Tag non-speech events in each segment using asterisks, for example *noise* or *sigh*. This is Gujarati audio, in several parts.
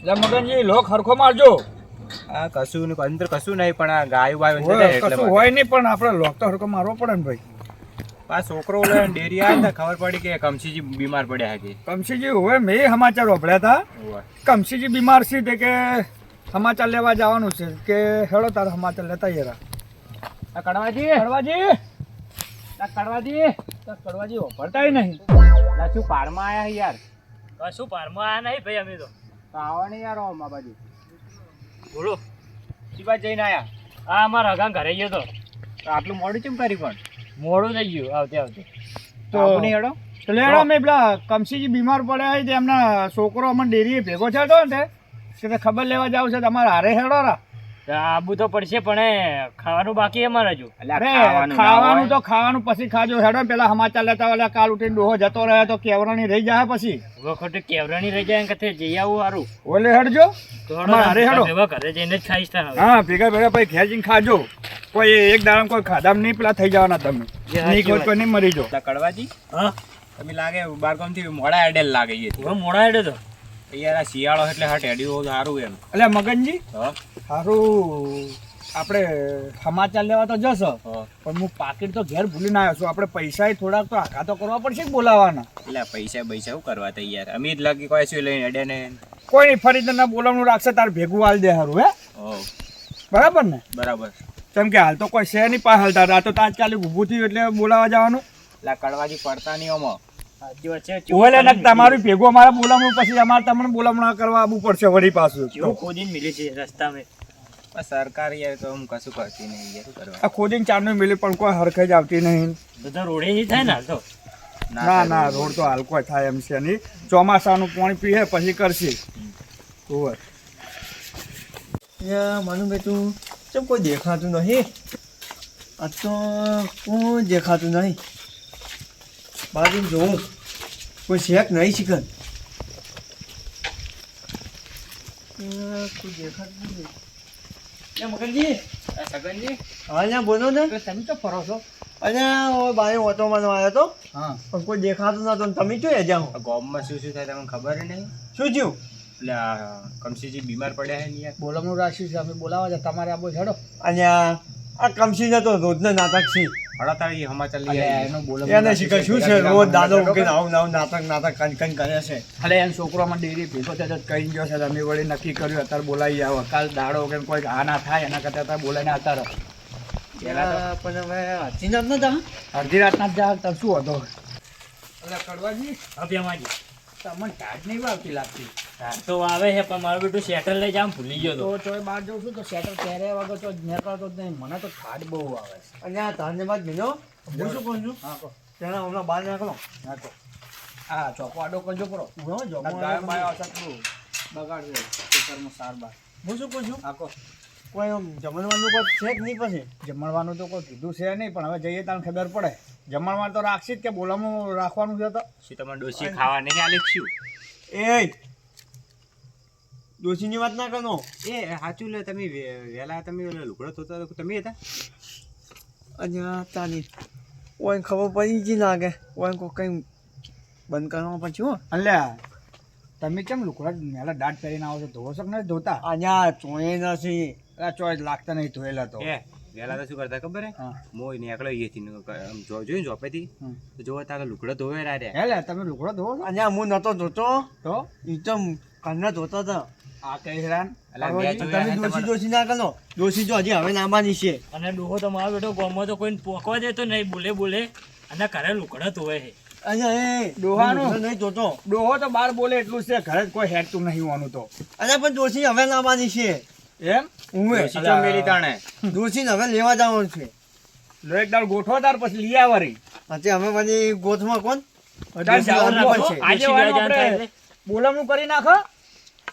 એટલે મગનજી લોક હરખો મારજો. આ કશું અંદર કશું નહીં પણ આ ગાય વાય હોય, છે એટલે કશું હોય નહીં પણ આપણે લોક તો હરખો મારવો પડે ને ભાઈ. આ છોકરો ઓલે ડેરી આવ્યો ખબર પડી કે કમસીજી બીમાર પડ્યા હતી કમસીજી હવે મેં સમાચાર વાપર્યા હતા. કમસીજી બીમાર છે તે કે સમાચાર લેવા જવાનું છે. કે હેડો તારા સમાચાર લેતા યાર આ કડવાજી. કડવાજી? આ કડવાજી. આ કડવાજી વાપરતાય નહીં. શું પારમાં આયા યાર? કશું પારમાં આયા નહીં ભાઈ અમે તો. આવો ને યાર ઓ બાજુ. બોલો. સીબા જઈને આયા. આ અમારા અગાં ઘરે ગયો તો. આટલું મોડું કેમ કરી પણ? મોડું થઈ ગયું આવતે આવતે. તો આપણી હેડો? તો લેડો અમે પેલા કમસીજી બીમાર પડ્યા હોય તે એમના છોકરો અમને ડેરીએ ભેગો થયો હતો ને તે ખબર લેવા જાવ છે તમારે હારે હેડો રા. આબુ તો પડશે પણ ખાવાનું બાકી અમારે હજુ. ખાવાનું. તો ખાવાનું પછી ખાજો. હેડો પેલા સમાચાર લેતા વાળા કાલ ઉઠીને ડોહો જતો રહ્યા તો કેવરાણી રહી જાય પછી. વખત કેવરાણી રહી જાય કથે જઈ આવું સારું ઓલે હેડજો. અરે હેડો. ઘરે જઈને જ ખાઈશ હા ભેગા ભેગા પછી ખેંચીને ખાજો. કોઈ એક દાડા કોઈ ખાધામ નહીં પેલા થઈ જવાના તમે. નહીં કોઈ કોઈ નહીં મરી જો કડવાજી? હા. તમે લાગે બારગામથી મોડા એડેલ લાગે મોડા એડે તો. યાર આ શિયાળો એટલે હા ટેડિયો સારું એમ. એટલે મગનજી? સારું આપણે સમાચાર લેવા તો જશો. પણ હું પાકીટ તો ઘેર ભૂલીને આવ્યો છું. આપણે પૈસા થોડાક તો આખા તો કરવા પડશે બોલાવાના? એટલે પૈસા પૈસા શું કરવા તૈયાર? અમે જ લાગી કોઈ શું લઈને અડે ને? કોઈ નહીં ફરી તને બોલાવવાનું રાખશે તાર ભેગું હાલ દે સારું હે? બરાબર ને? બરાબર. કેમ કે હાલ તો કોઈ છે નહીં પાસ હાલતા આ તો તાત્કાલિક ઊભું થયું એટલે બોલાવા જવાનું. એટલે કડવાજી પડતા નહીં છે ઓલે ને તમારું ભેગું અમારે બોલામણું પછી અમારે તમને બોલાવણા કરવા આવવું પડશે વળી પાછું. કેવું ખોદીને મિલી છે રસ્તામાં. સરકાર યાર તો હું કશું કરતી નહીં યાર કરવા આ ખોદીને ચારનું મિલી પણ કોઈ હરખે જ આવતી નહીં. બધા રોડે નહીં થાય ને હાલ તો? ના ના રોડ. તો હાલ કોઈ થાય એમ છે નહીં. ચોમાસાનું પાણી પીએ પછી કરશે. ઓવર યા માનું તું ચમ કોઈ દેખાતું નહીં? આ તો કોઈ દેખાતું નહીં? બાજુ જોઉં કોઈ શેક નહીં શીખન. કોઈ દેખાતું નહીં. મગનજી. આ સગનજી. હા બોલો ને. તમે તો ફરો છો. અને હવે બારે ઓટો મારવા આવ્યો હતો હા. પણ કોઈ દેખાતું નતો તમે ક્યાં જ્યાં આ ગામમાં શું શું થાય તમને ખબર નહીં? શું થયું? એટલે આ કમસીજી બીમાર પડ્યા છે ને યાર. રાખ્યું છે અમે બોલાવા છે તમારે આબો છેડો અને આ કમસી તો રોજના નાટક છે. હળા તારી સમાચાર લઈ અલે આવી એનું એને શીખર શું છે? રોજ દાદો કે આવું નાવ આવું નાટક નાટક કન કન કરે છે. અલે એમ છોકરોમાં ડેરી ભેગો થયો તો કહી ગયો છે? તમે વળી નક્કી કર્યું અત્યારે બોલાવી આવો. કાલ દાડો કે કોઈ આ ના થાય એના કરતા અત્યારે બોલાવીને આવતા રહો. પેલા પણ હવે અડધી રાતના જ જા તમે શું હતો અલે કડવાજી અભ્યામાજી તમને ટાઢ નહીં આવતી લાગતી. તો આવે છે પણ મારું બેટું શેટર લઈ જામ ભૂલી ગયો તો. તો બહાર જઉં છું તો સેટર પહેર્યા વગર તો નીકળતો જ નહીં. મને તો ખાડ બહુ આવે છે. અને આ બાદ મિલો. હું શું કહું છું? હા કહો. તેને હમણાં બહાર નીકળો. હા કહો. હા ચોકો આડો કરજો. કરો હું પેલું બગાડશે કુકરમાં સાર બાર. હું શું કહું છું? હા કહો. કોઈ જમણવાનું કોઈ છે જ નહીં પછી. જમણવાનું તો કોઈ કીધું છે નહીં પણ હવે જઈએ તને ખબર પડે. જમણવાર તો રાખશે જ કે બોલામાં રાખવાનું છે તો? શું તમે ડોસી ખાવા નહીં આલી શું એ દોશીની વાત ના કરનો. એ સાચું લે તમે વેલા વહેલા તમે ઓલો લુગડો ધોતા હતો તમે હતા? અહીંયા તાની ઓય ખબર પડી જ લાગે. ઓય કોઈ કંઈ બંધ કરવા પછી હો. અલ્યા તમે કેમ લુકડા મેલા દાંત પહેરીને આવો છો? ધોવો છો નથી નહીં ધોતા? અહીંયા ચોય નથી. આ ચોય લાગતા નહીં ધોયેલા તો. પેલા તો શું કરતા ખબર હે? મોય નીકળ્યો અહીંયાથી ને આમ જો જોઈને જોપેથી. તો જોવા તારે લુગડો ધોવે રે હે લે તમે લુકડો ધોવો અહીંયા હું નતો ધોતો. તો? એ તો કાલના ધોતા હતા. આ કઈ હેરાન? તમે દોશી દોશી ના કરો. દોશી જો હજી હવે નામાની છે. અને ડોહો તો મારો બેટો ગોમો તો કોઈને પોકવા દેતો નહીં બોલે બોલે. અને ઘરે લુકડત હોય છે. અને એ નહીં ધોતો ડોહો તો બાર બોલે એટલું છે ઘરે કોઈ હેડતું નહીં હોવાનું તો. અને પણ દોશી હવે નામાની છે. એમ? હું ચો તાણે. દોશી હવે લેવા જવાનું છે. લો એક દાળ ગોઠવો તાર પછી લઈ આવરી પછી હવે પછી ગોઠમાં કોણ. બોલામણું કરી નાખો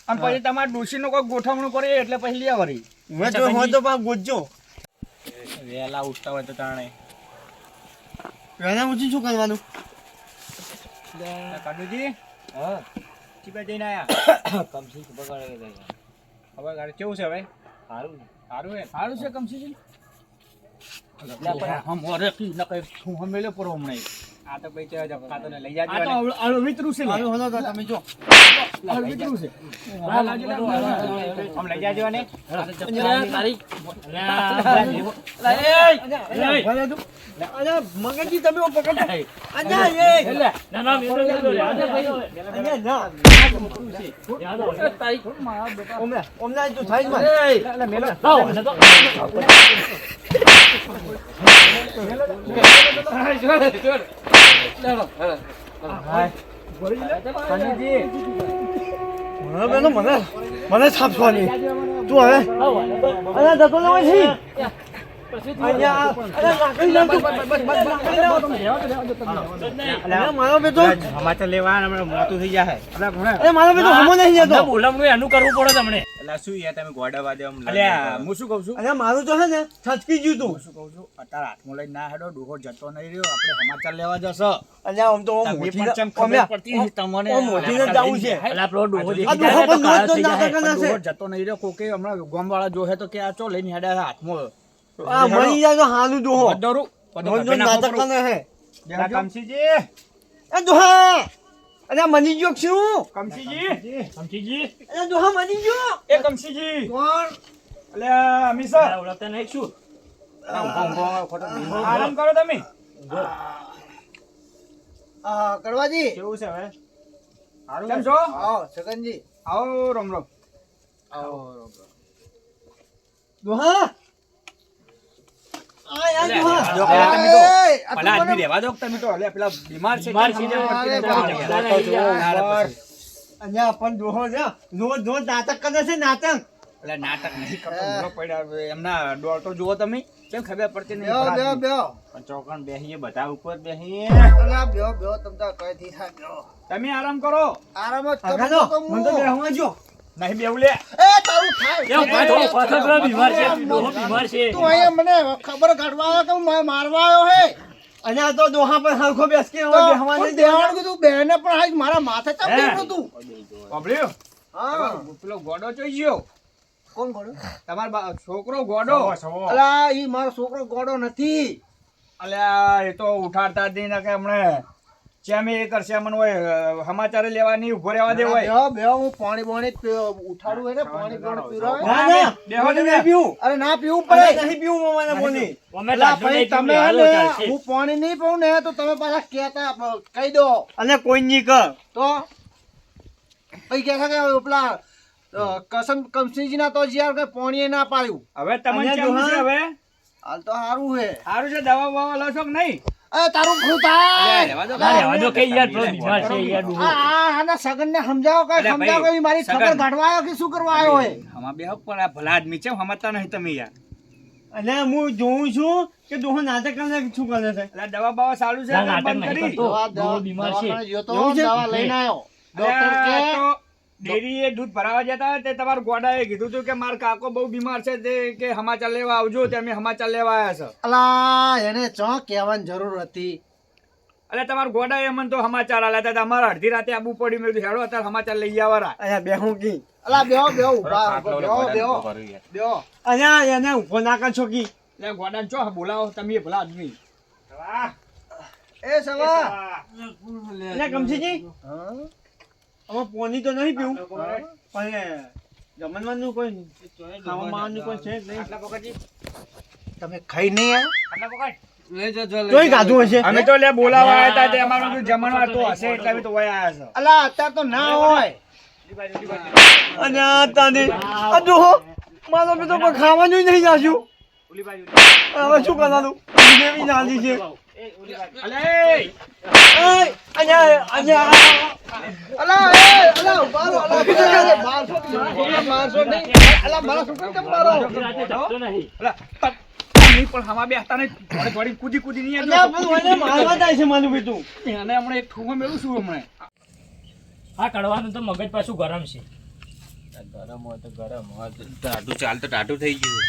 અને પછી તમારે ડોશીનું કોઈ ગોઠવણું કરે એટલે પછી લઈ વરી હવે હોય તો પાક ગોતજો. વહેલા ઉઠતા હોય તો તાણે વેલા ઉઠી શું કરવાનું? કાનુજી હા. ચીપે જઈને આયા. *coughs* કમસી બગાડે હવે ગાડી કેવું છે હવે? સારું સારું હે સારું છે કમસીજી હમ અરે કી ન કઈ હું હમેલે પર હમણાં આ તો ભાઈ ચા જપકા તો લઈ જાજો આ તો અળવિતરું છે લે. હાલો હાલો તો તમે જો અળવિતરું છે લાવજો, લાવજો. આમ લઈ જાજો ને તારી અરે મગનજી તમે ઓ પકડો અજા એ ના ના મેરો મેરો યાદ ભાઈ ના યાદ આવે તારી ઓમલા ઓમલા તું થાયમાં લાવ મને તો મને બેનો મને છાપવાની તું હવે અરે જતો મારો બેટો હમણાં મોતું થઈ જાય મારો બેટો હમો નહીં જતો. એનું કરવું પડે તમને. એટલે શું યાર તમે ગોડા વાદે આમ અલ્યા હું શું કહું છું? અરે મારું તો હે ને છટકી ગયું તું. શું કહું છું? અત્યારે હાથમાં લઈને ના હેડો ડોહો જતો નહીં રહ્યો. આપણે સમાચાર લેવા જશો. અરે આમ તો મોટી પણ ખબર પડતી તમને? ઓમ મોટીને જાવું છે. એટલે આપણો ડોહો દેખી જાય તો પણ થઈ જાય ડોહો જતો નહીં રહ્યો. કોકે હમણાં ગોમવાળા જોહે તો કે આ ચો લઈને હેડા હાથમાં? આ મળી જાય તો હાલું દોહો દોરું રોજ રોજ નાટક કરે હે. આ એ દોહા અરે મની ગયો છું શું કમસીજી સમજીજી અરે દોહા મની ગયો એ કમસીજી કોણ અલ્યા અમીસા ઓળખતા નહીં છું આરામ કરો તમે આ કરવાજી કેવું છે હવે કેમ છો આવો છગનજી આવો રમ રમ આવો રમ રમ દોહા નાટક કરે છે નાટક. અલ્યા નાટક નહીં કરતો પડ્યા એમના ડોળ તો જુઓ તમે કેમ ખબર પડતી નહીં ચોકણ બેહીએ બધા ઉપર બેહીએ. અલા બેહો બેહો તમ કઈ થી થાય તમે આરામ કરો. આરામ જ અગાનો, મને તો બેહવા જો. નહીં બેવું લે. એ તારું થાય. એવું ભાઈ થોડો પાછળ પેલા બીમાર છે બીમાર છે. તું અહીંયા મને ખબર કાઢવા આવ્યો કે મારવા આવ્યો હે? અને આ તો દોહા પર હરખો બેસ કે હવે બેહવા દેવાનું કીધું બેને પણ આજ મારા માથે ચમ? તું? બાબલ્યો, હા. પેલો ગોડો ચોઈ ગયો. કોણ ગોડો? તમારો છોકરો ગોડો. અલા ઈ મારો છોકરો ગોડો નથી. અલ્યા એ તો ઉઠાડતા જ નહીં ને કે હમણે. ચેમ એ કરશે મને હોય અ, સમાચારે લેવા નહીં ઊભો રહેવા દે હોય બેહો બેહો હું પાણી પાણી ઉઠાડું ને પાણી પાણી પીવડાવે. ના, ના, બેહો ને બે. અરે ના પીવું પડે. નહીં પીવું મામાને પાણી અમે ભાઈ તમે પીવું, હાલો હે ને, ચાલશે. હું પાણી નહીં પીવું ને તો તમે પાછા કહેતા કહી દો. અને કોઈ નહીં કર તો? પછી કહે છે કે પેલા કમસીજીના તો જ્યાં કે પાણી ના પાડ્યું. હવે હા. હવે? હાલ તો સારું છે. સારું છે દવા બવા લો છો કે નહીં? તારું રહેવા દો. ના, રહેવા દો કે યાર બીમાર છે યાર ડોહો. આ આ સમજાવો કે સમજાવો કે મારી ખબર કાઢવા આવ્યો કે શું કરવા આવ્યો હોય આમાં બે પણ આ ભલા આદમી છે સમજતા નહીં તમે યાર અને હું જોઉં છું કે દોહો નાટક કરે શું કરે છે એટલે દવા બવા ચાલુ છે નાટક બંધ કરી દવા- બીમાર છે. દવાખાને ગયો તો એવું છે? દવા લઈને આવ્યો ડોક્ટર કે તો ડેરીએ દૂધ ભરાવા જતા તે તમારા ગોડાએ કીધું હતું કે માર કાકો બહુ બીમાર છે તે કે સમાચાર લેવા આવજો તે અમે સમાચાર લેવા આવ્યા છે. અલા એને ચો કહેવાની જરૂર હતી? એટલે તમારા ગોડાએ મને તો સમાચાર આલ્યા હતા. અમારે અડધી રાતે આબુ પડી મેં હેડો અત્યારે સમાચાર લઈ આવવાના અહીંયા બેહું કી. અલા બેહો બેહો બેહો બેહો. અહીંયા એને ઊભો ના કર છોકી એટલે ગોડાને ચો બોલાવો? તમે ભલા આદમી. એ સવા. એટલે કમસીજી હવે પોની તો નહીં પીવું. પણ જમણવાનું કોઈ ખાવાનું કોઈ છે નહીં. તમે ખાઈ નહીં આટલા પકડ. જોઈ ગાધું હશે. અમે તો લે બોલાવા આવ્યા હતા અમારું જમણવાર તો હશે એટલે અમે તો વયા આવ્યા છે. અલા અત્યારે તો ના હોય. અને તને આ મારો બેટો પણ ખાવાનું નહીં જાશું હવે શું કરવાનું? નાની છે. અલે! અહીંયા, અહીંયા. અલા, એ, અલા, ઊભા અલા, મારશો નહીં, મારશો નહીં. અલા, મારા છોકરાને કેમ મારો? નહીં. અલા, ત- તમે પણ હમા બેસતા નહીં. થોડી થોડી કૂદી કૂદી નહીં અલા, આવજો. પણ મને મારવા જાય છે માનું બીજું અને હમણાં એક ઠૂંગો મેળવું છું હમણાં આ કડવાનું તો મગજ પાછું ગરમ છે ગરમ હોય તો ગરમ હોય તો ટાઢું ચાલ તો થઈ ગયું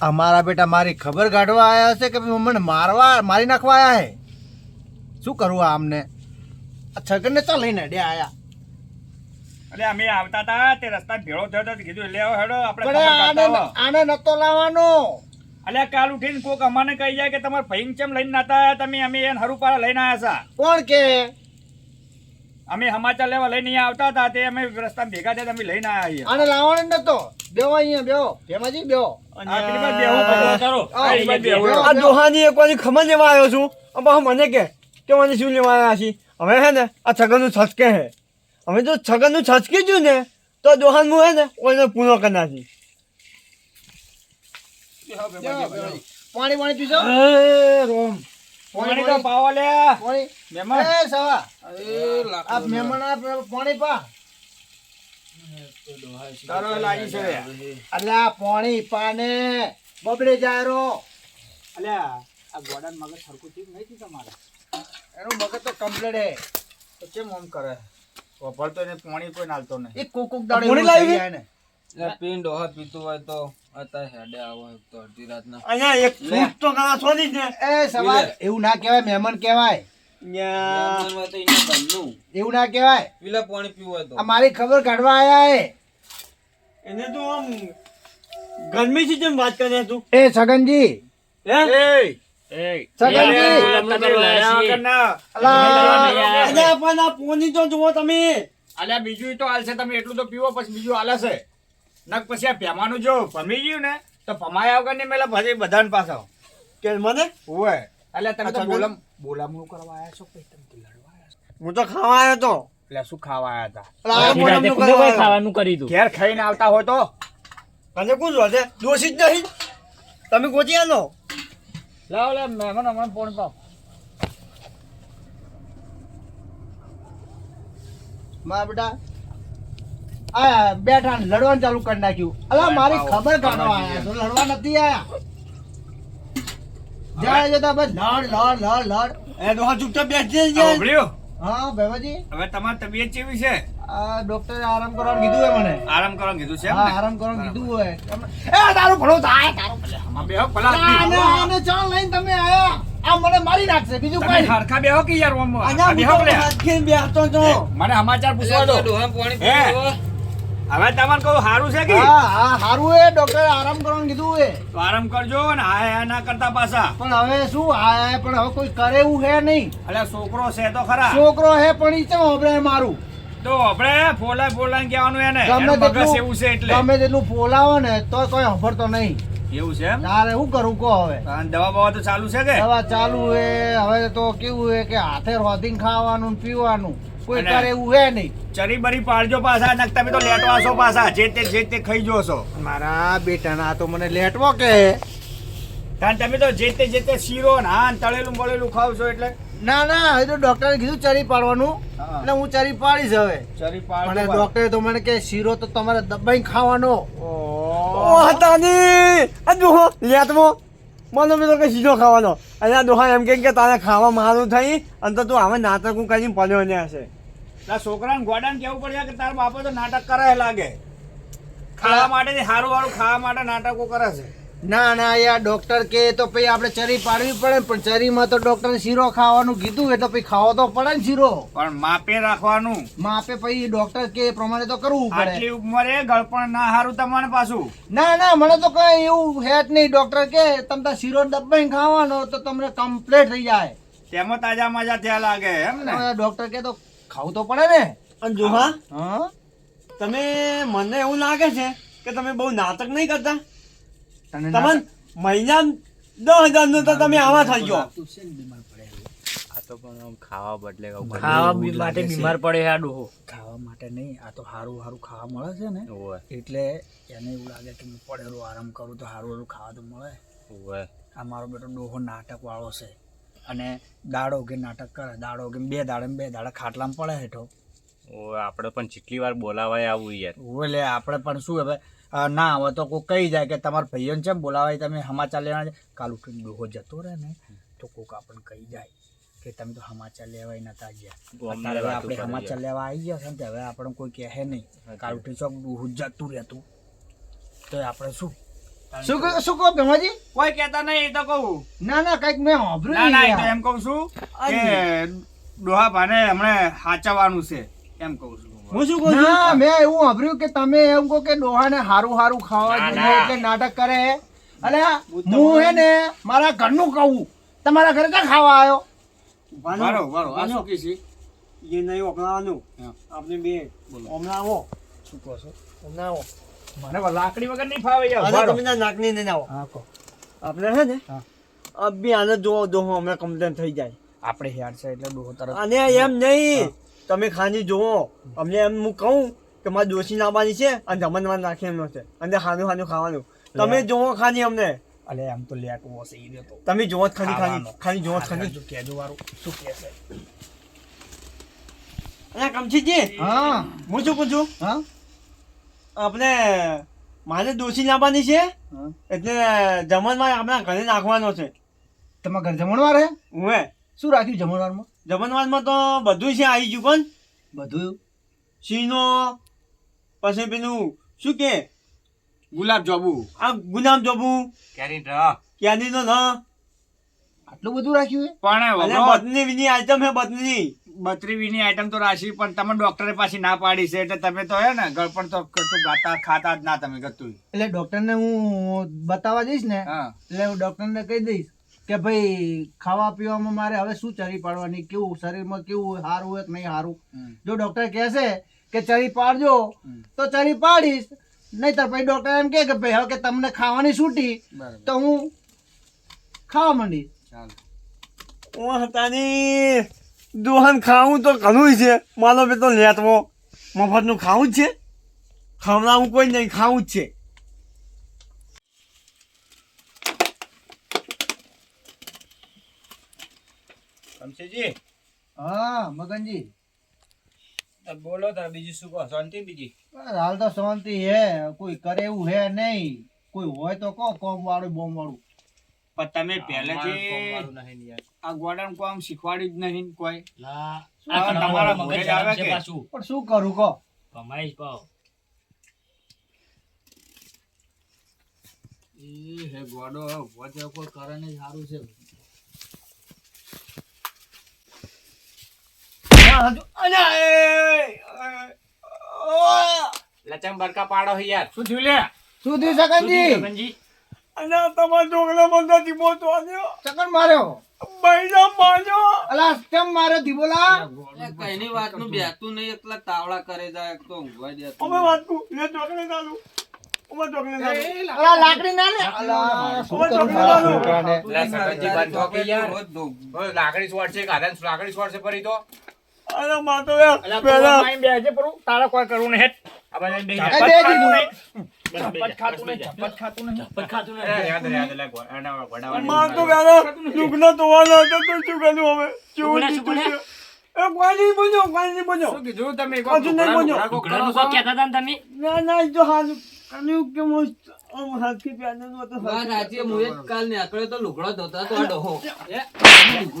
અમારા બેટા મારી ખબર કાઢવા આવ્યા છે કે મને મારવા મારી નાખવા આવ્યા છે શું કરવું આ આમને આ છગનને ચાલ લઈને અડ્યા આયા. અરે અમે આવતા હતા તે રસ્તા ભેળો થયો તો કીધું લેવો હેડો આપણે આને આને નતો લાવવાનો. અલ્યા કાલ ઉઠીને કોક અમાને કહી જાય કે તમારે ભાઈને ચેમ લઈને નાતા આવ્યા તમે અમે એને હરુપારા લઈને આવ્યા હતા કોણ કે? અમે સમાચાર લેવા લઈને અહીંયા આવતા હતા તે અમે રસ્તા ભેગા થયા અમે લઈને આવ્યા અહીંયા અને લાવવાનો નતો. બેવો અહીંયા બેવો ભેમાજી બેવો આ દોહાની એક વાર ખમણ લેવા આવ્યો છું. અને મને કે કે મને શું લેવા આવ્યા છીએ હવે હે ને આ છગનનું છચકે હે. હવે જો છગનનું છચકી ગયું ને તો દોહાન હું હે ને કોઈને પૂરો કરી નાખી. પાણી પાણી પીશો? એ રોમ. પાણી તો પાવો લે? પાણી. મહેમાન. એ સવા. આ મહેમાન આપ પાણી પા. તારો લાગી છે. અલ્યા પાણી પાને. બબડે જાય રો. અલ્યા આ ગોડાન મગજ સરખું ઠીક નહીં તમારે? એનું મગજ તો કમ્પ્લીટ હે તો કેમ આમ કરે? તો ને પાણી કોઈ નાલતો નહીં. એક કોક કોક દાડે પાણી લાવી? ને. પીન ડોહા પીતું હોય તો અત્યારે હેડે આવો તો અડધી રાતના. અહીંયા એક ફૂટ તો કરા સોની ને એ સવાર એવું ના કહેવાય મહેમાન કહેવાય. ન્યા. મહેમાન હોય તો એના ઘરનું એવું ના કહેવાય. પેલા પાણી પીવું હોય તો. મારી ખબર કાઢવા આયા હે. એને તું આમ છે જેમ વાત કરે તું. એ સગનજી હે? બીજું તો હાલશે તમે એટલું તો પીવો પછી બીજું હાલે છે નક પછી આ પેમાનું જો ભમી ગયું ને તો ભમાયા વગર ને મેલા પછી બધાને પાછા કે મને હોય અલ્યા તમે તો બોલમ બોલામણું કરવા આવ્યા છો પછી તમે લડવા હું તો ખાવા આવ્યો તો એટલે શું ખાવા આવ્યા હતા ખાવાનું કરી દઉં ઘેર ખાઈને આવતા હોય તો અને કોણ જોશે દોષિત નહીં તમે ગોતી આનો લાવ લે મહેમાન અમારે ફોન પાવ મારા બેટા આ બેઠા ને લડવાનું ચાલુ કરી નાખ્યું. અલા મારી ખબર કાઢવા આયા તો લડવા નથી આયા. જાય જતા બસ લડ લડ લડ લડ. એ દોહા ચૂપચાપ બેસી જાય હા ભાઈજી હવે તમારી તબિયત કેવી છે? ડોક્ટરે આરામ કરવાનું કીધું હે મને. આરામ કરવાનું કીધું છે હા આરામ કરવાનું કીધું હોય. એ તારું ભલું થાય તારું આમાં બેહો ભલા આને આને ચાલ લઈને તમે આયા. આ મને મારી નાખશે બીજું કઈ હરખા બેહો કે યાર ઓમ અહીંયા બેહો લે. હાથ બેહતો જો. મને સમાચાર પૂછવા દો. ડોહા પાણી પીવો હવે તમને કહું સારું છે કે? હા હા સારું હે. ડોક્ટરે આરામ કરવાનું કીધું હે. તો આરામ કરજો ને આ આ ના કરતા પાછા. પણ હવે શું? આ પણ હવે કોઈ કરે એવું હે નહીં. એટલે છોકરો છે તો ખરા. છોકરો હે પણ ઈ ચમ હોભળે મારું? તો આપણે ફોલા ફોલાય કહેવાનું એને. ગમે તેટલું એવું છે એટલે. ગમે તેટલું ફોલાવો ને તો કોઈ હોભળતો નહીં. એવું છે એમ? તારે શું કરું કહો હવે. અને દવા બવા તો ચાલુ છે કે? દવા ચાલુ હે હવે તો કેવું હે કે હાથે રોધીને ખાવાનું ને પીવાનું. કોઈ કરે એવું હે નહીં. ચરી બરી પાડજો પાછા નક તમે તો લેટવા છો પાછા. જે તે જે તે ખાઈ જોશો મારા બેટા ના તો મને લેટવો કે? કારણ તમે તો જે તે જે તે શીરો ને હા તળેલું મળેલું ખાવ છો એટલે? ના ના હવે તો ડોક્ટરે કીધું ચરી પાડવાનું. એટલે હું ચરી પાડીશ હવે. ચરી પણ ડોક્ટરે તો મને કે શીરો તો તમારે દબાઈ ખાવાનો. ઓ. હતાની આ દોહો લેતમો મને પેલો કે શીરો ખાવાનો. અને આ દોહા એમ કે કે તારે ખાવા મારું થઈ અને તો તું હવે નાટકું કરીને પડ્યો ને હશે. આ છોકરાને ગોડાને કેવું પડે કે તાર બાપા તો નાટક કરે લાગે. ખાવા માટે સારું સારું ખાવા માટે નાટકો કરે છે. ના ના યાર ડોક્ટર કે તો પછી આપણે ચરી પાડવી પડે પણ ચરીમાં તો ડોક્ટર શીરો ખાવાનું કીધું એટલે પછી ખાવો તો પડે ને શીરો. પણ માપે રાખવાનું. માપે પછી ડોક્ટર કે એ પ્રમાણે તો કરવું પડે. આટલી ઉંમરે ગળપણ ના સારું તમારે પાછું. ના ના મને તો કઈ એવું હેત નહીં ડોક્ટર કે તમે તો શીરો દબાઈને ખાવાનો તો તમને કમ્પ્લીટ થઈ જાય. તેમાં તાજા મજા થયા લાગે એમ ને? ડોક્ટર કે તો ખાવું તો પડે ને. અને જો હા. તમે મને એવું લાગે છે કે તમે બહુ નાટક નહીં કરતા? તમને મહિના દસ હજારનું તો તમે આવા થઈ ગયો. આ તો પણ આમ ખાવા બદલે ખાવા માટે બીમાર પડે આ ડોહો. ખાવા માટે નહીં આ તો સારું સારું ખાવા મળે છે ને. ઓવે. એટલે એને એવું લાગે કે હું પડેલો આરામ કરું તો સારું સારું ખાવા તો મળે. આ મારો બેટો ડોહો નાટક વાળો છે. અને દાડો કે નાટક કરે દાડો કે બે દાડે ને બે દાડે ખાટલામાં પડે હેઠો. ઓવે આપણે પણ જેટલી વાર બોલાવાય આવું યાર. એટલે આપણે પણ શું હવે ના હવે તો કોઈ કહી જાય કે તમારા ભાઈઓને છે બોલાવાય? તમે સમાચાર લેવા છે? કાલ ઉઠીને ડોહો જતો રહે ને તો કોક આપણને કહી જાય કે તમે તો સમાચાર લેવાય નતા ગયા. અત્યારે હવે આપણે સમાચાર લેવા આવી ગયા છે ને તો હવે આપણને કોઈ કહે નહીં. કાલ ઉઠી ચોક ડોહો જતું રહેતું. તો આપણે શું? શું કહો શું? કહો ભેમાજી? કોઈ કહેતા નહીં એ તો કહું. ના ના કંઈક મેં સાંભળ્યું ના. એમ કહું છું કે ડોહા ભાને હમણે સાચવવાનું છે એમ કહું છું. હું શું કહું ના મેં એવું સાંભળ્યું કે તમે એમ કહો કે ડોહાને હારું હારું ખાવા જોઈએ એટલે નાટક કરે. અલે હું હે ને મારા ઘરનું કહું. તમારા ઘરે ક્યાં ખાવા આવ્યો? બારો બરો આ શું કીધી એ નહીં. બે. શું કહો છો? આવો. મને લાકડી વગર નહીં ફાવે યાર. અરે તમે નાકની નહીં આવો. હા કહો. આપણે હે ને? હા. આ બી આને હમણાં કમ્પ્લેન થઈ જાય. આપણે હેડ છે એટલે ડોહો તરત અને એમ નહીં. તમે ખાની જોવો અમને એમ હું કહું કે મારે દોશી લાવવાની છે અને જમણવાર નાખી એમનો છે. અને ખાનું ખાનું ખાવાનું. તમે જોવો ખાની અમને. અલે આમ તો લેટવો હશે ઈ રહ્યો તો તમે જોવો જ ખાલી ખાલી ખાવાનો. જોવો જ આ જો કેજો વારો. શું કહે છે? અને કમછીજી હા. હું શું પૂછું? હા? આપણે મારે દોશી લાવવાની છે એટલે જમણવાર આપણા ઘરે નાખવાનો છે. તમારા ઘર જમણવાર હે હું. શું રાખ્યું જમણવારમાં? જમણવારમાં તો બધું છે આવી ગયું પણ. બધું? સિંહનો પછી પેલું શું કે? ગુલાબ જાંબુ. આ ગુલાબ જાંબુ. કેરી ડ્રા ક્યાંની તો ન આટલું બધું રાખ્યું પણ બતની બદની વિની આઈટમ હે બદની બત્રી વિની આઈટમ તો રાખી પણ તમે ડોક્ટરે પાછી ના પાડી છે એટલે તમે તો હે ને ગળપણ તો કરતું ગાતા ખાતા જ ના તમે કરતું એટલે ડોક્ટરને હું બતાવવા જઈશ ને હા. એટલે હું ડોક્ટરને કહી દઈશ. કે ભાઈ ખાવા પીવામાં મારે હવે શું ચરી પાડવાની? કેવું? શરીરમાં કેવું સારું હોય કે નહીં સારું જો ડોક્ટર કહેશે કે ચરી પાડજો તો ચરી પાડીશ. નહીતર પછી ડોક્ટર એમ કે ભાઈ હવે કે તમને ખાવાની છૂટી તો હું ખાવા માંડીશ. ચાલો. ઓ હતાની દોહન ખાવું તો ઘણું છે. માનો બે તો લેટવો. મફતનું ખાવું જ છે. ખવડાવું કોઈ નહીં ખાવું જ છે. કમશીજી હા મગનજી. બોલો તાર બીજું શું કહો? શાંતિ બીજી? હાલ તો શાંતિ હે. કોઈ કરે એવું હે નહીં. કોઈ હોય તો કહો કોમ વાળું બોમ વાળું પણ તમે પહેલેથી કોમવાળું નહીં યાર. આ ગોડાનું કોમ શીખવાડ્યું જ નહીં કોઈ. તમારા મગજ આવે કે? પાછું. પણ શું કરું કહો. કમાઈશ કહો એ હે ગોડો થયો કોઈ કરે નહીં સારું છે. લચમ બરકા પાડો હે યાર. શું થયું લે? શું થયું સકનજી ગગનજી અને તમારા ઢોકળા બંધાથી બોતો આવ્યો ચક્કર માર્યો? બૈરા માર્યો. અલા કેમ માર્યો ધીબોલા કઈની વાતનું બેતું નહીં એકલા તાવડા કરે જાય તો ઊંઘવા દે અમે વાત કું લે ચાલુ લાકડી ના ઓય, લાકડી છોડ છે લાકડી છોડ છે ફરી તો? અરે માતો તો પેલા તારા કોઈ નહીં આ બધા દીધું. ચપ્પટ ખાતું નહીં. ચપ્પટ ખાતું નહીં. ખાતું યાદ યાદ પેલા તો શું કર્યું હવે? શું એ કોઈ નહીં બન્યો કોઈ નહીં બન્યો શું કીધું તમે એક હજુ નહીં બન્યો. ઘોડાનું શું કહેતા હતા ને તમે ના ના તો હાલ કર્યું કે હું આમ હાથથી પહેરેલું હતું. વાત સાચી, હું એ જ કાલ નીકળ્યો તો લુગડો ધોતા તો ડોહો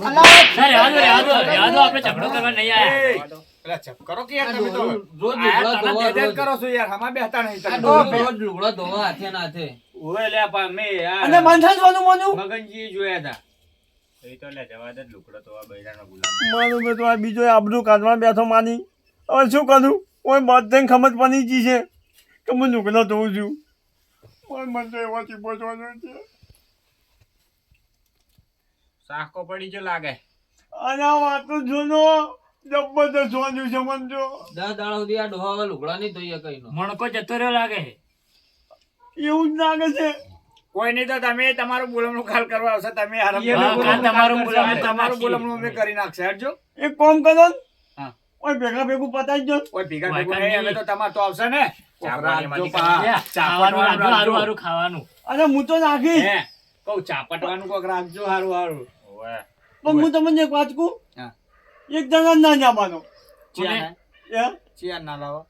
ના, રહેવા દો, રહેવા દો, રહેવા દો, આપણે ઝઘડો કરવા નહીં આયા. પેલા ચપ કરો કે યાર તમે તો રોજ લુગડો ધોવા બે જ રોજ. કરો છો યાર હમા બેહતા નહીં તમે. રોજ લુગડો ધોવા હાથે ના હાથે ઓય લે પણ મેં યાર અને માનસાન સોનું મોનું મગનજી જોયા હતા એ તો લે જવા દે લુકડો તો આ બૈરાનો ગુલામ. મારું મેં તો આ બીજો આબરૂ કાઢવા બેઠો માની. હવે શું કરું? કોઈ બધાને ખમત પડી ગઈ છે કે હું નુકલો ધોઉં છું. મને તો એવાથી પહોંચવાનો છે. સાકો પડી જો લાગે. અને આ વાત તો જોનો જબરદસ્ત વાંચ્યું છે મને જો દસ દાડા સુધી આ ડોહા હવે લુગડા નહીં ધોઈએ કઈ મણકો જતો રહ્યો લાગે એવું જ લાગે છે. કોઈ નહીં તો તમે તમારું બોલમણું ખાલ કરવા આવશે તમે કાલ તમારું બોલમણું અમે કરી નાખશે. હેડજો. એક કોમ કરો. ઓય ભેગા ભેગું પતાવી દો. ઓય ભેગા ભેગું નહીં, અમે તો તમાર તો આવશે ને. ખાવાનું અને હું તો ચાપટવાનું કોક રાખજો હારું હારું. પણ હું તમને એક વાત કહું. હા. એક જણા ના જવાનો. ચિયા ના- એ ચિયા ના લાવો.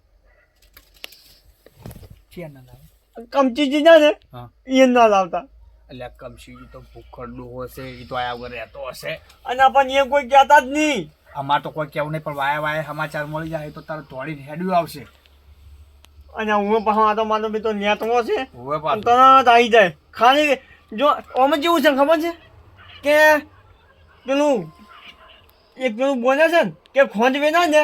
ચિયા ના લાવે. કમચીજી ના ને એ ના લાવતા. એટલે કમચીજી તો ભૂખડું હશે એ તો આયા વગર રહેતો હશે. અને આપણને એ કોઈ કહેતા જ નહીં. અમાર તો કોઈ કેવું નહીં પણ વાયા વાયા સમાચાર મળી જાય તો તારે દોડીને હેડ્યું આવશે. અને હું પણ આ તો માનો બી તો છે. હવે પણ તરત આવી જાય. ખાલી જો આમાં જેવું છે ખબર છે? કે પેલું એક પેલું બોલે છે ને કે ખોંજ વેના ને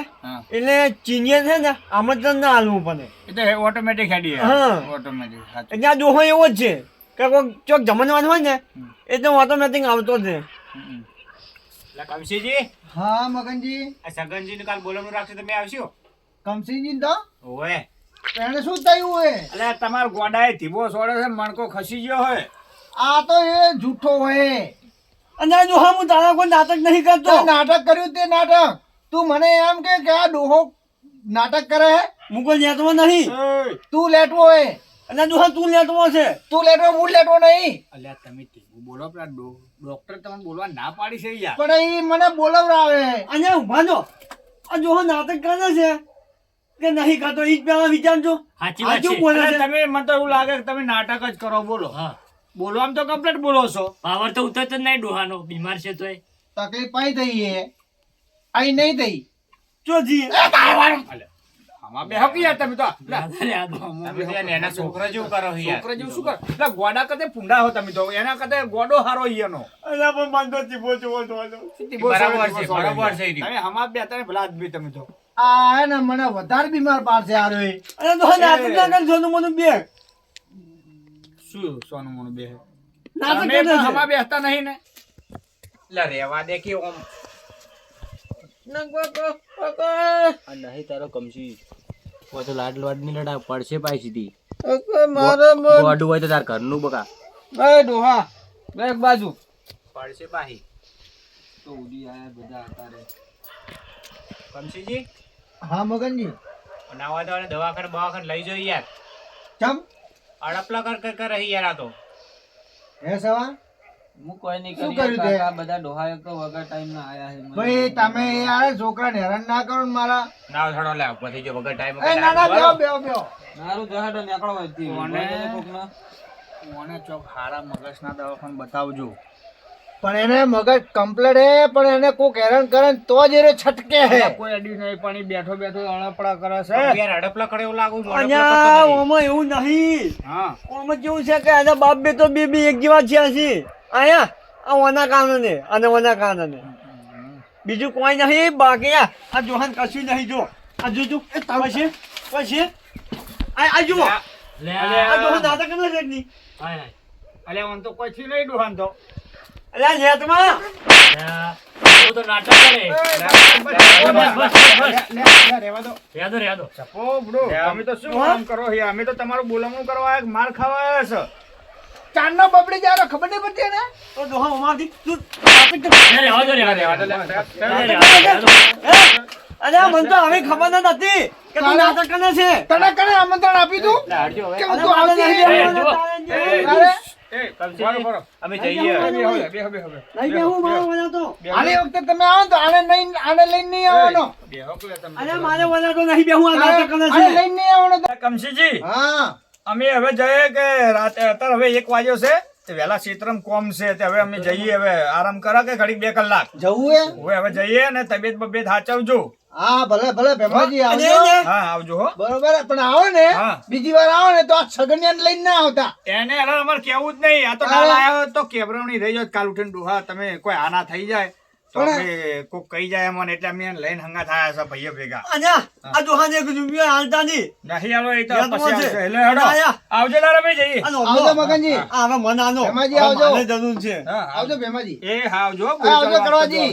એટલે ચીનિયર છે ને આમંત્રણ ના હાલવું પડે. એટલે ઓટોમેટિક હેડી હા. ઓટોમેટિક એટલે આ દોહો એવો જ છે કે કોઈ ચોક જમણવાનું હોય ને એટલે ઓટોમેટિક આવતો છે કમસીજી હા મગનજી. આ સગનજીને કાલ બોલવાનું રાખશે તમે આવશો? કમશીજી તો? ઓએ એને શું થયું હોય? એટલે તમારા ગોડાએ ધીબો છોડે છે મણકો ખસી ગયો હોય. આ તો એ જૂઠો હોય. અને જો હું તારા કોઈ નાટક નહીં કરતો. નાટક કર્યું તે નાટક. તું મને એમ કે કે આ ડોહો નાટક કરે હે? હું કોઈ લેટવો નહીં. તું લેટવો હોય. અને જો તું લેટવો છે તું લેટવો હું લેટવો નહીં. અલ્યા તમે તેવું બોલો પેલા ડોક્ટર તમને બોલવા ના પાડી છે યાર. પણ એ મને બોલાવરાવે અને ઊભા આ જો હા નાટક કરે છે. કે નહીં કરતો ઈ જ પેલા વિચારજો. સાચી વાત છે? તમે મને તો એવું લાગે કે તમે નાટક જ કરો બોલો. હા. બોલવામાં તો કમ્પ્લીટ બોલો છો. પાવર તો ઉતરતો જ નહીં ડોહાનો બીમાર છે તોય. તકલીફ પાઈ થઈ એ આઈ નહીં થઈ. જો જી. *laughs* આમાં બે હકી યાર તમે તો. એના છોકરા જેવું કરો છોકરા જેવું શું કરો લા, ગોડા કદે પૂંડા હો તમે તો. એના કદે ગોડો હારો ઈ એનો. અલા પણ મન તો ચીબો ચીબો જોવાનો. બરાબર છે, બરાબર છે તમે હમા બે તમે ભલા આદમી તમે તો. આ ને મને વધારે બીમાર પાડશે આરો એ. અને તો ના બે. શું સોનું મોનું બે? તમે હમા બેસતા નહીં ને. એટલે રેવા દે કે ઓમ. નહીં તારો કમસી. તો લાડ લાડની લડા પડશે પાછી સીધી. મારે ગોડું હોય તો તાર ઘરનું બકા. બે ડોહા બે બાજુ. પડશે પાહી તો ઉડી આયા બધા અતારે કમસીજી? હા મગનજી. નાવા દવાખાને બવાખાને લઈ જાઓ યાર. ચમ. અડપલા કર કર કર રહી યાર આ તો. હે સવા? હું કોઈ નહીં શું કરી કર્યું તે? આ બધા ડોહાયો તો વગર ટાઈમ ના આયા છે. મને. ભાઈ તમે યાર છોકરાને હેરાન ના કરો ને મારા. ના થડો લે ઊભો થઈ ગયો વગર ટાઈમ એ ના ના બેહો બેહો બેહો. મારું જહાડો નીકળો હતી કોને? બોલો કોકના. મને ચોક હારા મગજના દવાખાને બતાવજો. પણ એને મગજ કમ્પ્લેટ હે પણ એને કોક હેરાન કરે ને તો જ એને છટકે હે. કોઈ અડી નહીં પણ ઈ બેઠો બેઠો અડપડા કરે છે. યાર અડપલા કરે એવું લાગુ છું અહીંયા ઓમાં એવું નહીં. હા. ઓમાં કેવું છે કે આના બાપ બે તો બે બે એક જેવા છે છે. આયા આ ઓના કાનને અને ઓના કાનને બીજું કોઈ નહીં બાકી આ જોહાન કશું નહીં જો. આ જોજો એ છે પછી આ આ જુઓ. લે આ જોહાન દાદા કેમ છે નહીં હાય હાય. અલે મને તો કોઈ થી નહીં ડોહાન તો. અલ્યા નેતમાં તું તો નાટક કરે રેવા દો રેદો રેદો ચપો બડો તમે તો શું કામ કરો યાર અમે તો તમારું બોલામણું કરવા માર ખાવા છે ચાંદનો બબડી જારો ખબર નહીં પડતી ને તો તું. રહેવા દો રહેવા દો. હે? અલ્યા મને તો હવે ખબર ન હતી કે તું નાટક કરે છે તને કને આમંત્રણ આપી તું કે હવે. તું મારે આવતી નહીં અમે જઈએ. બેહવું, બેહો, બેહો, બેહો, બેહો. નહીં બેહવું મારે વળા તો. આલી વખતે તમે આવો તો આને નહીં આને લઈને નહીં આવવાનો. બેહો કે તમે. અરે મારે નહીં છે. લઈને નહીં આવવાનો. કમશીજી. હા. અમે હવે જઈએ કે રાતે અત્યારે હવે એક વાગ્યો છે. તે વહેલા ક્ષેત્રમ કોમ છે તે હવે અમે જઈએ હવે આરામ કરો કે ઘડી બે કલાક? જવું હવે હવે જઈએ ને તબિયત બબિયત હાચવજો. હા ભલે ભલે ભેમાજી આવજો. હા આવજો હો. બરોબર પણ આવો ને. બીજી વાર આવો ને તો આ છગનિયાને લઈને ના આવતા. એને અમારે કેવું જ નહીં. આ તો કાલ આવ્યો તો કેબરવણી રહી જાય કાલ ઉઠીને ડુહા તમે કોઈ આના થઈ જાય. કોક કહી જાય અમને એટલે અમે લઈને હંગા થયા છે ભાઈઓ ભેગા. અને આ જોહાને એક રૂપિયો હાલતા નહીં નહીં આલો એ તો પછી છે. હેડો. આવજો લારા ભાઈ જઈએ. આવજો મગનજી. આ હવે મન આનો ભેમાજી આવજો. મારે જરૂર છે. આવજો ભેમાજી. એ હા આવજો આવજો કરવાજી.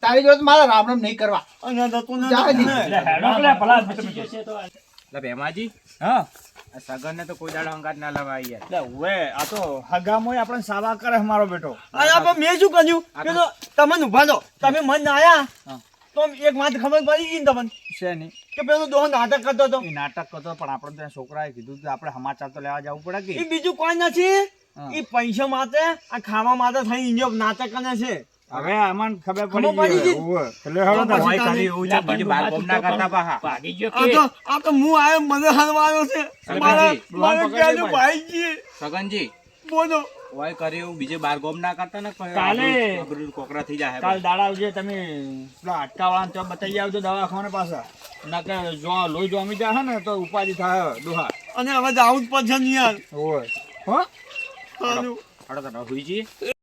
તારી જોડે મારા રામ રામ નહીં કરવા. અને જી. એટલે હેડો ભલા આદમી તમે જે છે તો લે ભેમાજી. હા. આ સગનને તો કોઈ દાડો હંગાત ના લવાય યાર એટલે હવે આ તો હગામોય આપણને સાવા કરે મારો બેટો. પણ મેં શું કર્યું પેલો તમને ઊભા દો તમે મન આયા તો એક વાત ખબર પડી ગઈ તમને? છે નહીં. કે પેલો દોહો નાટક કરતો હતો. એ નાટક કરતો પણ આપણે ત્યાં છોકરાએ કીધું કે આપણે સમાચાર તો લેવા જવું પડે એ કે બીજું કોઈ નથી. એ પૈસા માટે આ ખાવા માટે થઈ ઇન્જો નાટક કરે છે. હવે આમાં ખબર પડી ગઈ એટલે હવે. તો હોય કરી એવું છે બીજું બાર ગોમ ના કરતા પાહા. ભાગી ગયો આ કે? તો આ તો હું આયો મને હરવા છે. મારા મારા પકડજો ક્યાંનું ભાઈ. ભાઈ સગનજી બોલો. હોય કરી એવું બીજે બાર ગોમ ના કરતા ને કાલે- કોકરા થઈ જાય કાલ દાડા આવજે તમે અટકાવાળા તો બતાવી આવજો દવાખાને પાછા. ના કે જો લોહી જોમી જાય ને તો ઉપાધિ થાય દુહા. અને હવે જાવું જ પડશે ને યાર. હોય હો? સારું હડો તો